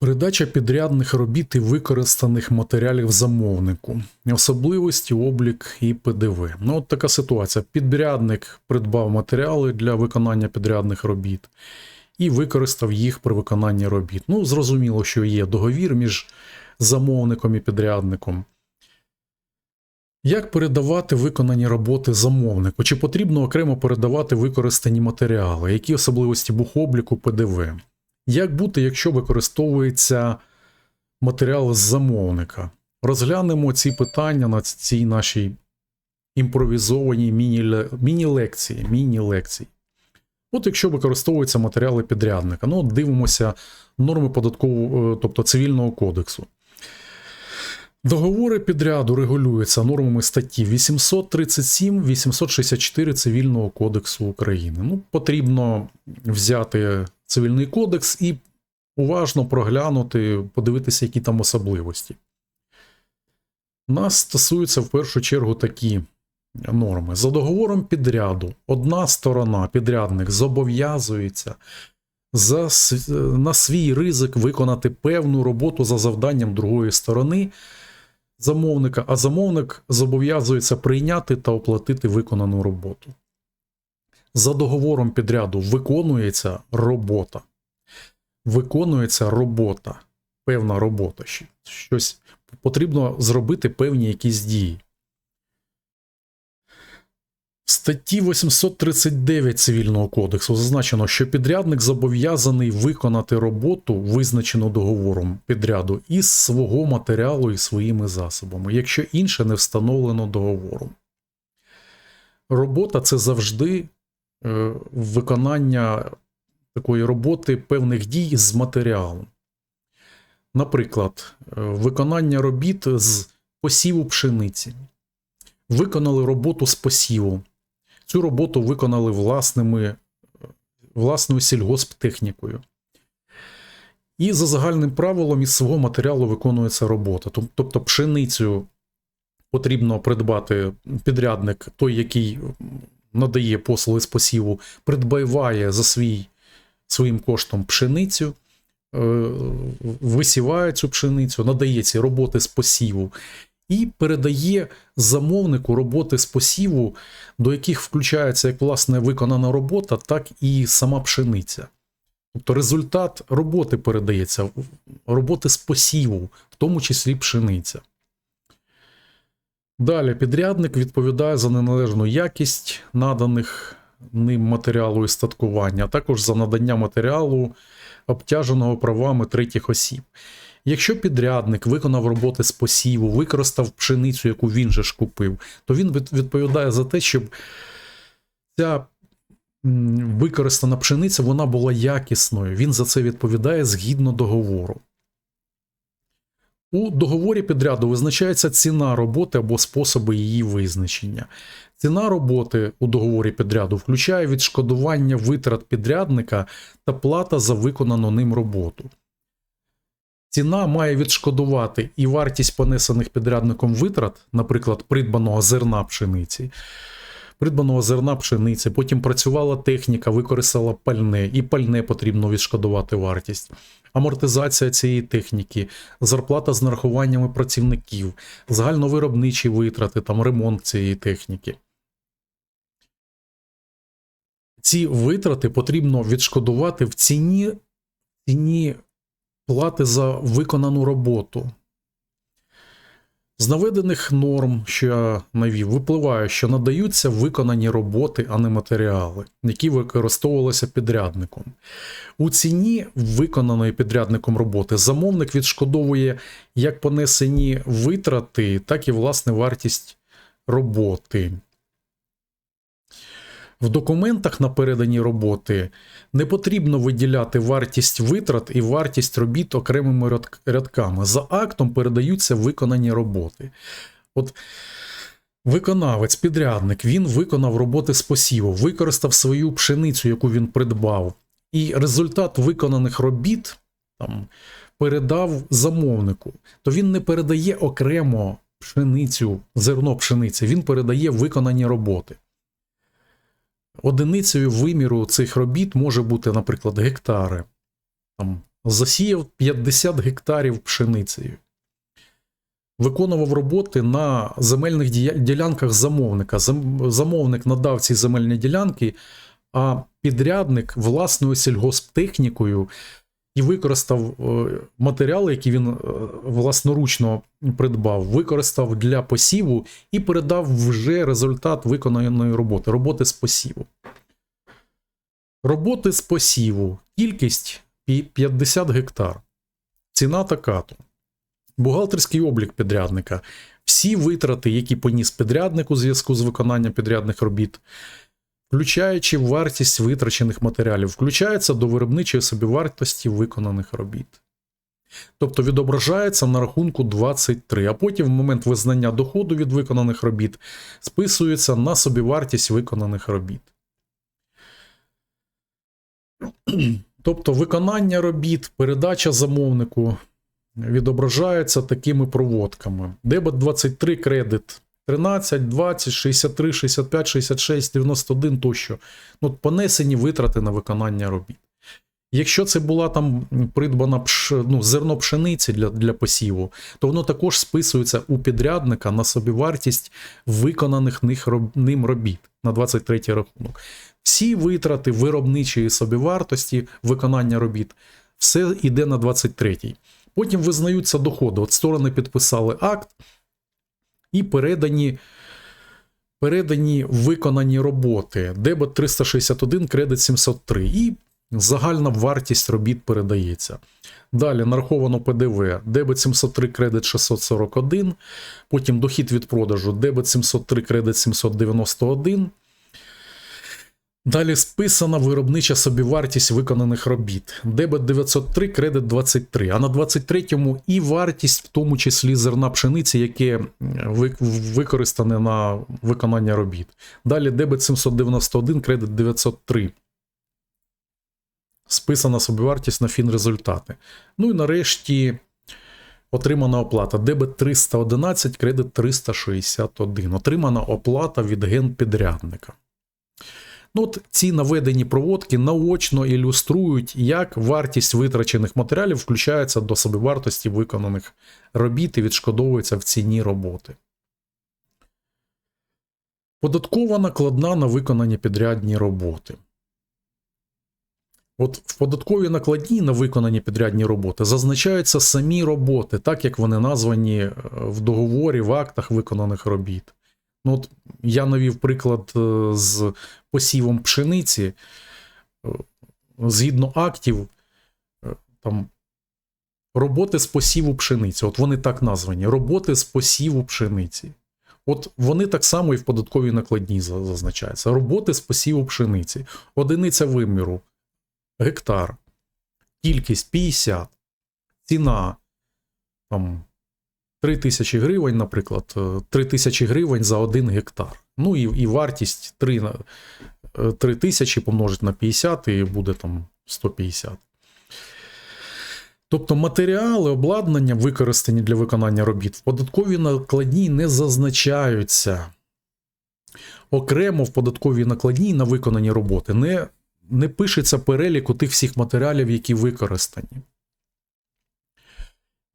Передача підрядних робіт і використаних матеріалів замовнику, особливості, облік і ПДВ. Ну, от така ситуація. Підрядник придбав матеріали для виконання підрядних робіт і використав їх при виконанні робіт. Ну, зрозуміло, що є договір між замовником і підрядником. Як передавати виконані роботи замовнику? Чи потрібно окремо передавати використані матеріали? Які особливості бухобліку ПДВ? Як бути, якщо використовується матеріал з замовника? Розглянемо ці питання на цій нашій імпровізованій міні-ле- міні-лекції. Міні-лекції. От якщо використовуються матеріали підрядника, ну дивимося норми податкового, е, тобто цивільного кодексу. Договори підряду регулюються нормами статті 837, 864 Цивільного кодексу України. Ну, потрібно взяти цивільний кодекс і уважно проглянути, подивитися, які там особливості. Нас стосуються в першу чергу такі норми. За договором підряду одна сторона, підрядник, зобов'язується за, на свій ризик виконати певну роботу за завданням другої сторони замовника, а замовник зобов'язується прийняти та оплатити виконану роботу. За договором підряду виконується робота. Виконується робота, певна робота. Щось потрібно зробити певні якісь дії. В статті 839 Цивільного кодексу зазначено, що підрядник зобов'язаний виконати роботу, визначену договором підряду, із свого матеріалу і своїми засобами, якщо інше не встановлено договором. Робота це завжди виконання такої роботи певних дій з матеріалом. Наприклад, е, виконання робіт з посіву пшениці. Виконали роботу з посіву. Цю роботу виконали власними, власною сільгосптехнікою. І за загальним правилом із свого матеріалу виконується робота. Тобто пшеницю потрібно придбати підрядник, той, який надає послуги з посіву, придбаває за свій, своїм коштом пшеницю, е, висіває цю пшеницю, надає ці роботи з посіву і передає замовнику роботи з посіву, до яких включається як власне виконана робота, так і сама пшениця. Тобто результат роботи передається, роботи з посіву, в тому числі пшениця. Далі підрядник відповідає за неналежну якість наданих ним матеріалу і статкування, а також за надання матеріалу, обтяженого правами третіх осіб. Якщо підрядник виконав роботи з посіву, використав пшеницю, яку він же ж купив, то він відповідає за те, щоб ця використана пшениця вона була якісною. Він за це відповідає згідно договору. У договорі підряду визначається ціна роботи або способи її визначення. Ціна роботи у договорі підряду включає відшкодування витрат підрядника та плата за виконану ним роботу. Ціна має відшкодувати і вартість понесених підрядником витрат, наприклад, придбаного зерна пшениці, придбаного зерна пшениці, потім працювала техніка, використала пальне, і пальне потрібно відшкодувати вартість. Амортизація цієї техніки, зарплата з нарахуваннями працівників, загальновиробничі витрати, там ремонт цієї техніки. Ці витрати потрібно відшкодувати в ціні, ціні плати за виконану роботу. З наведених норм, що я навів, випливає, що надаються виконані роботи, а не матеріали, які використовувалися підрядником. У ціні виконаної підрядником роботи замовник відшкодовує як понесені витрати, так і власне вартість роботи. В документах на передані роботи не потрібно виділяти вартість витрат і вартість робіт окремими рядками. За актом передаються виконані роботи. От виконавець, підрядник, він виконав роботи з посіву, використав свою пшеницю, яку він придбав, і результат виконаних робіт там, передав замовнику. То він не передає окремо пшеницю, зерно пшениці, він передає виконані роботи. Одиницею виміру цих робіт може бути, наприклад, гектари. Там засіяв 50 гектарів пшеницею. Виконував роботи на земельних ділянках замовника. Замовник надав ці земельні ділянки, а підрядник власною сільгосптехнікою і використав е, матеріали, які він е, власноручно придбав, використав для посіву і передав вже результат виконаної роботи, роботи з посіву. Роботи з посіву. Кількість 50 гектар. Ціна така то. Бухгалтерський облік підрядника. Всі витрати, які поніс підрядник у зв'язку з виконанням підрядних робіт, включаючи вартість витрачених матеріалів, включається до виробничої собівартості виконаних робіт. Тобто відображається на рахунку 23, а потім в момент визнання доходу від виконаних робіт списується на собівартість виконаних робіт. Тобто виконання робіт, передача замовнику відображається такими проводками. Дебет 23, кредит 13, 20, 63, 65, 66, 91 тощо. Ну, понесені витрати на виконання робіт. Якщо це була там придбана пш, ну, зерно пшениці для, для посіву, то воно також списується у підрядника на собівартість виконаних них, роб- ним робіт на 23 рахунок. Всі витрати виробничої собівартості виконання робіт, все йде на 23. Потім визнаються доходи. От сторони підписали акт і передані, передані виконані роботи. Дебет 361, кредит 703. І загальна вартість робіт передається. Далі нараховано ПДВ, дебет 703, кредит 641, потім дохід від продажу, дебет 703, кредит 791. Далі списана виробнича собівартість виконаних робіт. Дебет 903, кредит 23. А на 23-му і вартість, в тому числі зерна пшениці, яке використане на виконання робіт. Далі дебет 791, кредит 903. Списана собівартість на фінрезультати. Ну і нарешті отримана оплата. Дебет 311, кредит 361. Отримана оплата від генпідрядника. Ну, от ці наведені проводки наочно ілюструють, як вартість витрачених матеріалів включається до собівартості виконаних робіт і відшкодовується в ціні роботи. Податкова накладна на виконані підрядні роботи. От в податковій накладній на виконані підрядні роботи зазначаються самі роботи, так як вони названі е, в договорі, в актах виконаних робіт. Ну, от я навів приклад е, з посівом пшениці. Е, Згідно актів, е, там роботи з посіву пшениці. От вони так названі: роботи з посіву пшениці. От вони так само і в податковій накладній за- зазначаються. Роботи з посіву пшениці. Одиниця виміру гектар, кількість 50, ціна там 3 тисячі гривень, наприклад, е, 3 тисячі гривень за 1 гектар. Ну і, і вартість 3, е, 3 тисячі помножить на 50 і буде там 150. Тобто матеріали, обладнання, використані для виконання робіт, в податковій накладній не зазначаються. Окремо в податковій накладній на виконані роботи не, не пишеться перелік у тих всіх матеріалів, які використані.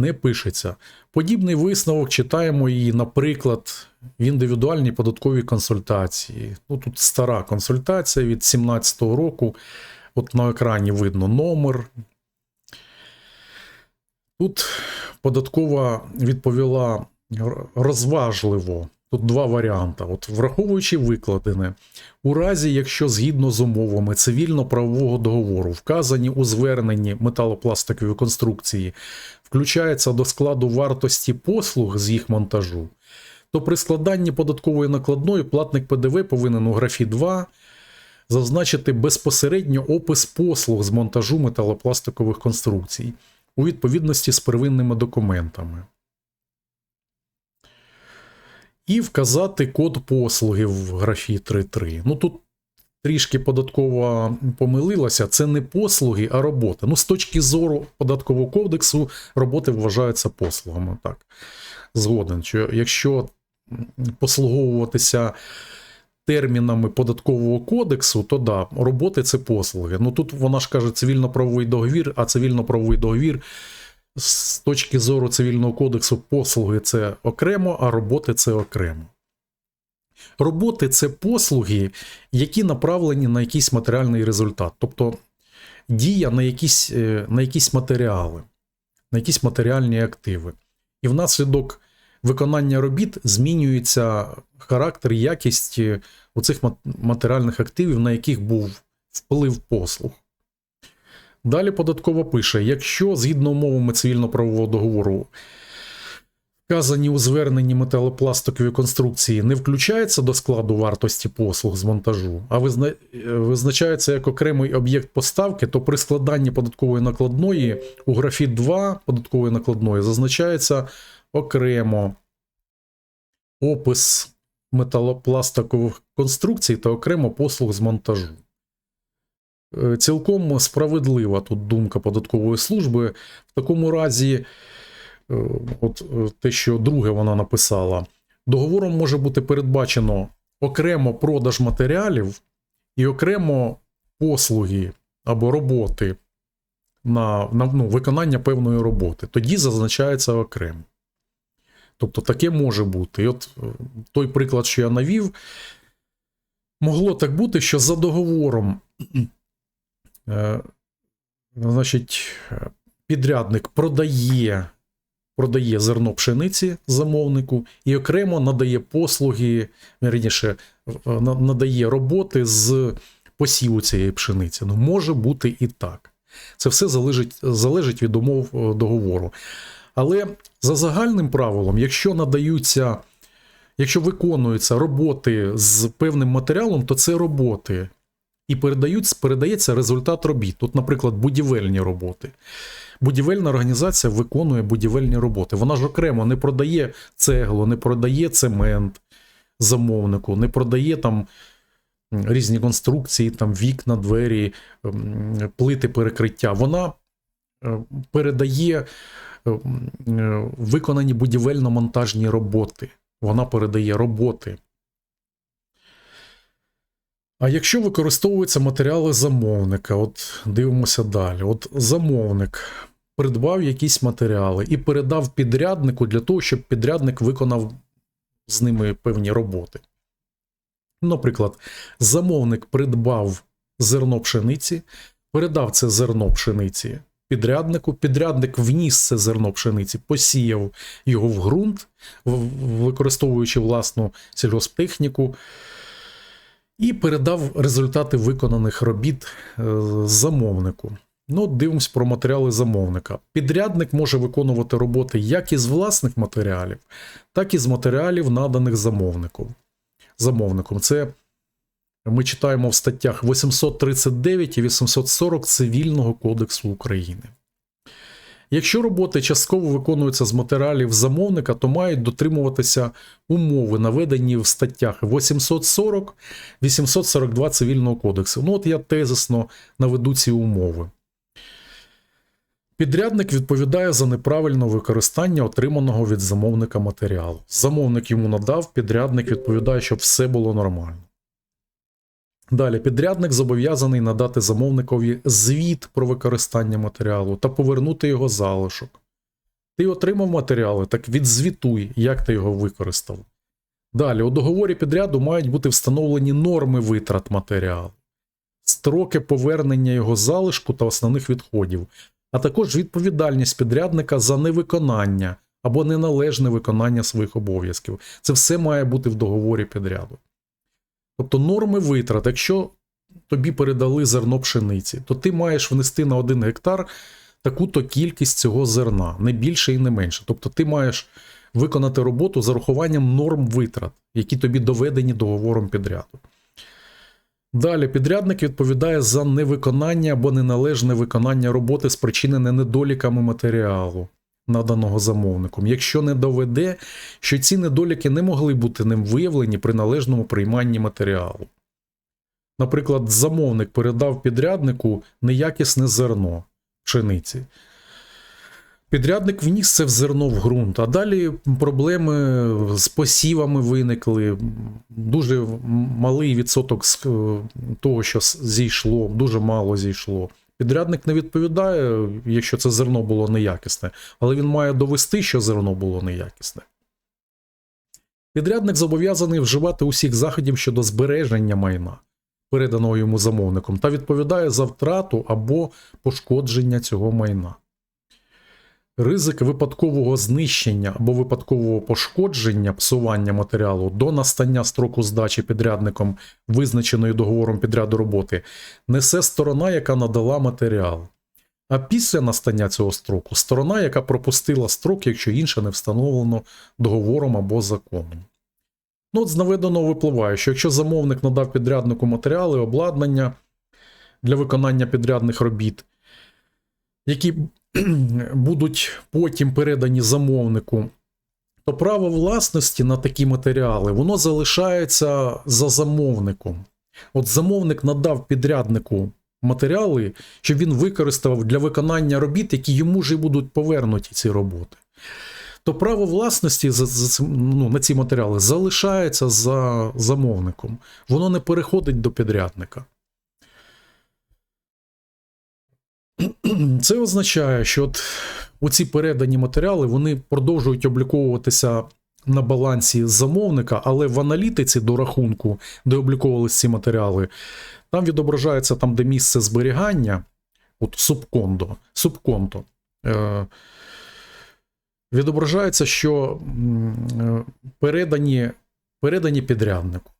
Не пишеться. Подібний висновок читаємо і, наприклад, в індивідуальній податковій консультації. Ну, тут стара консультація від 2017 року. От на екрані видно номер. Тут податкова відповіла розважливо. Тут два варіанти. От, враховуючи викладене, у разі, якщо згідно з умовами цивільно-правового договору, вказані у зверненні металопластикової конструкції, включається до складу вартості послуг з їх монтажу, то при складанні податкової накладної платник ПДВ повинен у графі 2 зазначити безпосередньо опис послуг з монтажу металопластикових конструкцій у відповідності з первинними документами. І вказати код послуги в графі 3.3. Ну тут трішки податкова помилилася. Це не послуги, а роботи. Ну, з точки зору податкового кодексу, роботи вважаються послугами. Так, згоден, що якщо послуговуватися термінами податкового кодексу, то да, роботи це послуги. Ну тут вона ж каже цивільно-правовий договір, а цивільно-правовий договір з точки зору цивільного кодексу послуги це окремо, а роботи це окремо. Роботи це послуги, які направлені на якийсь матеріальний результат, тобто дія на якісь, е, на якісь матеріали, на якісь матеріальні активи. І внаслідок виконання робіт змінюється характер, якість е, оцих матеріальних активів, на яких був вплив послуг. Далі податкова пише: якщо згідно умовами цивільно-правового договору вказані у зверненні металопластикові конструкції не включаються до складу вартості послуг з монтажу, а визна... е, визначається як окремий об'єкт поставки, то при складанні податкової накладної у графі 2 податкової накладної зазначається окремо опис металопластикових конструкцій та окремо послуг з монтажу. Е, Цілком справедлива тут думка податкової служби. В такому разі, е, от е, те, що друге вона написала, договором може бути передбачено окремо продаж матеріалів і окремо послуги або роботи на, на ну, виконання певної роботи. Тоді зазначається окремо. Тобто таке може бути. І от той приклад, що я навів, могло так бути, що за договором, значить, е, підрядник продає, продає зерно пшениці замовнику і окремо надає послуги, вірніше, е, надає роботи з посіву цієї пшениці. Ну, може бути і так. Це все залежить, залежить від умов е, договору. Але за загальним правилом, якщо надаються, якщо виконуються роботи з певним матеріалом, то це роботи. І передають, передається результат робіт. Тут, наприклад, будівельні роботи. Будівельна організація виконує будівельні роботи. Вона ж окремо не продає цеглу, не продає цемент замовнику, не продає там різні конструкції, там вікна, двері, плити перекриття. Вона е, передає е, е, виконані будівельно-монтажні роботи. Вона передає роботи. А якщо використовуються матеріали замовника, от дивимося далі. От замовник придбав якісь матеріали і передав підряднику для того, щоб підрядник виконав з ними певні роботи. Наприклад, замовник придбав зерно пшениці, передав це зерно пшениці підряднику, підрядник вніс це зерно пшениці, посіяв його в ґрунт, використовуючи власну сільгосптехніку, і передав результати виконаних робіт е, замовнику. Ну, дивимось про матеріали замовника. Підрядник може виконувати роботи як із власних матеріалів, так і з матеріалів, наданих замовником. замовником. Це ми читаємо в статтях 839 і 840 Цивільного кодексу України. Якщо роботи частково виконуються з матеріалів замовника, то мають дотримуватися умови, наведені в статтях 840, 842 Цивільного кодексу. Ну, от я тезисно наведу ці умови. Підрядник відповідає за неправильне використання отриманого від замовника матеріалу. Замовник йому надав, підрядник відповідає, щоб все було нормально. Далі, підрядник зобов'язаний надати замовникові звіт про використання матеріалу та повернути його залишок. Ти отримав матеріали, так відзвітуй, як ти його використав. Далі, у договорі підряду мають бути встановлені норми витрат матеріалу, строки повернення його залишку та основних відходів, а також відповідальність підрядника за невиконання або неналежне виконання своїх обов'язків. Це все має бути в договорі підряду. Тобто норми витрат, якщо тобі передали зерно пшениці, то ти маєш внести на один гектар таку-то кількість цього зерна, не більше і не менше. Тобто ти маєш виконати роботу з урахуванням норм витрат, які тобі доведені договором підряду. Далі підрядник відповідає за невиконання або неналежне виконання роботи, спричинене недоліками матеріалу, наданого замовником, якщо не доведе, що ці недоліки не могли бути ним виявлені при належному прийманні матеріалу. Наприклад, замовник передав підряднику неякісне зерно пшениці. Підрядник вніс це в зерно в ґрунт, а далі проблеми з посівами виникли. Дуже малий відсоток е, того, що зійшло, дуже мало зійшло. Підрядник не відповідає, якщо це зерно було неякісне, але він має довести, що зерно було неякісне. Підрядник зобов'язаний вживати усіх заходів щодо збереження майна, переданого йому замовником, та відповідає за втрату або пошкодження цього майна. Ризик випадкового знищення або випадкового пошкодження псування матеріалу до настання строку здачі підрядником, визначеної договором підряду роботи, несе сторона, яка надала матеріал. А після настання цього строку сторона, яка пропустила строк, якщо інше не встановлено договором або законом. Ну, от з наведеного випливає, що якщо замовник надав підряднику матеріали, обладнання для виконання підрядних робіт, які будуть потім передані замовнику, то право власності на такі матеріали воно залишається за замовником. От замовник надав підряднику матеріали, щоб він використав для виконання робіт, які йому ж і будуть повернуті ці роботи. То право власності за, за, ну, на ці матеріали залишається за замовником. Воно не переходить до підрядника. Це означає, що от оці передані матеріали вони продовжують обліковуватися на балансі замовника, але в аналітиці до рахунку, де обліковувалися ці матеріали, там відображається там, де місце зберігання, от субкондо, субконто. Е, відображається, що е, передані, передані підряднику.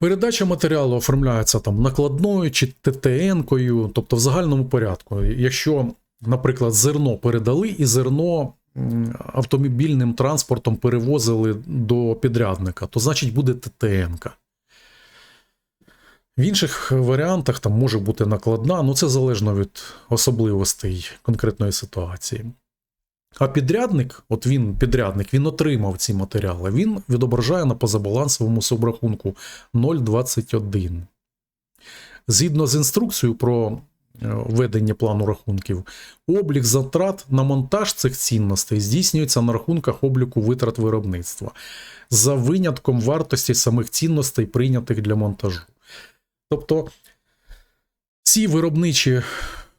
Передача матеріалу оформляється там накладною чи ТТН-кою, тобто в загальному порядку. Якщо, наприклад, зерно передали і зерно автомобільним транспортом перевозили до підрядника, то значить буде ТТН-ка. В інших варіантах там може бути накладна, ну це залежно від особливостей конкретної ситуації. А підрядник, от він, підрядник, він отримав ці матеріали, він відображає на позабалансовому субрахунку 0,21. Згідно з інструкцією про е, ведення плану рахунків, облік затрат на монтаж цих цінностей здійснюється на рахунках обліку витрат виробництва за винятком вартості самих цінностей, прийнятих для монтажу. Тобто ці виробничі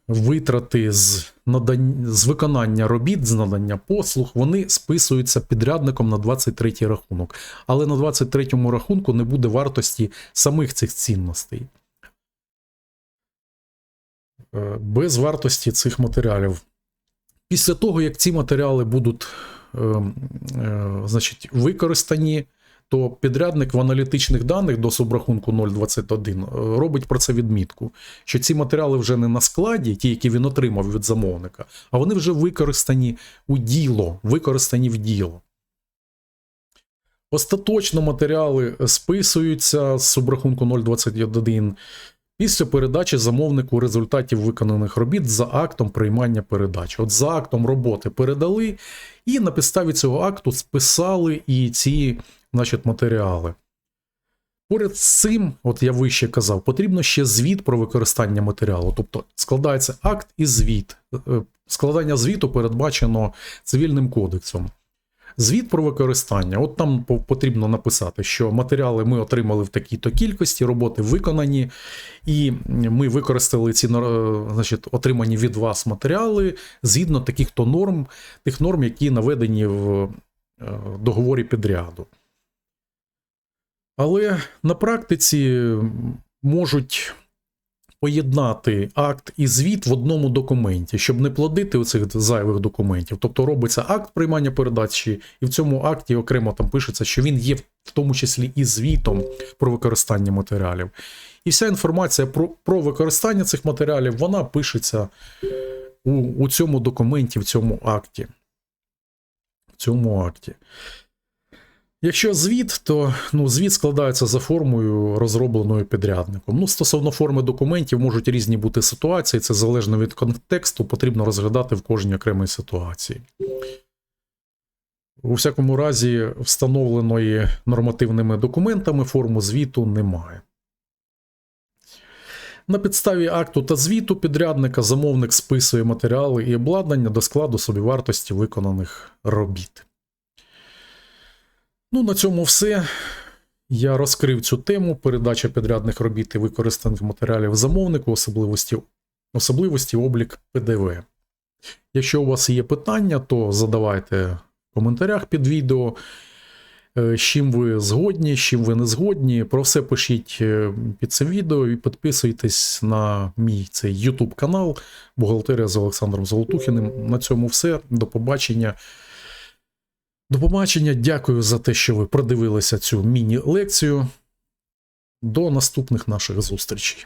витрати з, надань... з виконання робіт, з надання послуг, вони списуються підрядником на 23 рахунок. Але на 23 му рахунку не буде вартості самих цих цінностей. Е, Без вартості цих матеріалів. Після того, як ці матеріали будуть е, е, значить, використані, то підрядник в аналітичних даних до субрахунку 021 е, робить про це відмітку, що ці матеріали вже не на складі, ті, які він отримав від замовника, а вони вже використані у діло, використані в діло. Остаточно матеріали списуються з субрахунку 021 після передачі замовнику результатів виконаних робіт за актом приймання передачі. От за актом роботи передали, і на підставі цього акту списали і ці значить, матеріали. Поряд з цим, от я вище казав, потрібно ще звіт про використання матеріалу. Тобто складається акт і звіт. Е, Складання звіту передбачено цивільним кодексом. Звіт про використання. От там потрібно написати, що матеріали ми отримали в такій-то кількості, роботи виконані, і ми використали ці е, значить, отримані від вас матеріали згідно таких-то норм, тих норм, які наведені в е, договорі підряду. Але на практиці можуть поєднати акт і звіт в одному документі, щоб не плодити оцих зайвих документів. Тобто робиться акт приймання передачі, і в цьому акті окремо там пишеться, що він є в тому числі і звітом про використання матеріалів. І вся інформація про, про використання цих матеріалів вона пишеться у, у цьому документі, в цьому акті. В цьому акті. Якщо звіт, то ну, звіт складається за формою, розробленою підрядником. Ну, стосовно форми документів, можуть різні бути ситуації, це залежно від контексту, потрібно розглядати в кожній окремій ситуації. У всякому разі, встановленої нормативними документами форму звіту немає. На підставі акту та звіту підрядника замовник списує матеріали і обладнання до складу собівартості виконаних робіт. Ну, на цьому все. Я розкрив цю тему. Передача підрядних робіт і використаних матеріалів замовнику, особливості, особливості облік ПДВ. Якщо у вас є питання, то задавайте в коментарях під відео. Е, З чим ви згодні, з чим ви не згодні. Про все пишіть е, під цим відео і підписуйтесь на мій цей YouTube канал Бухгалтерія з Олександром Золотухіним. На цьому все. До побачення. До побачення. Дякую за те, що ви продивилися цю міні-лекцію. До наступних наших зустрічей.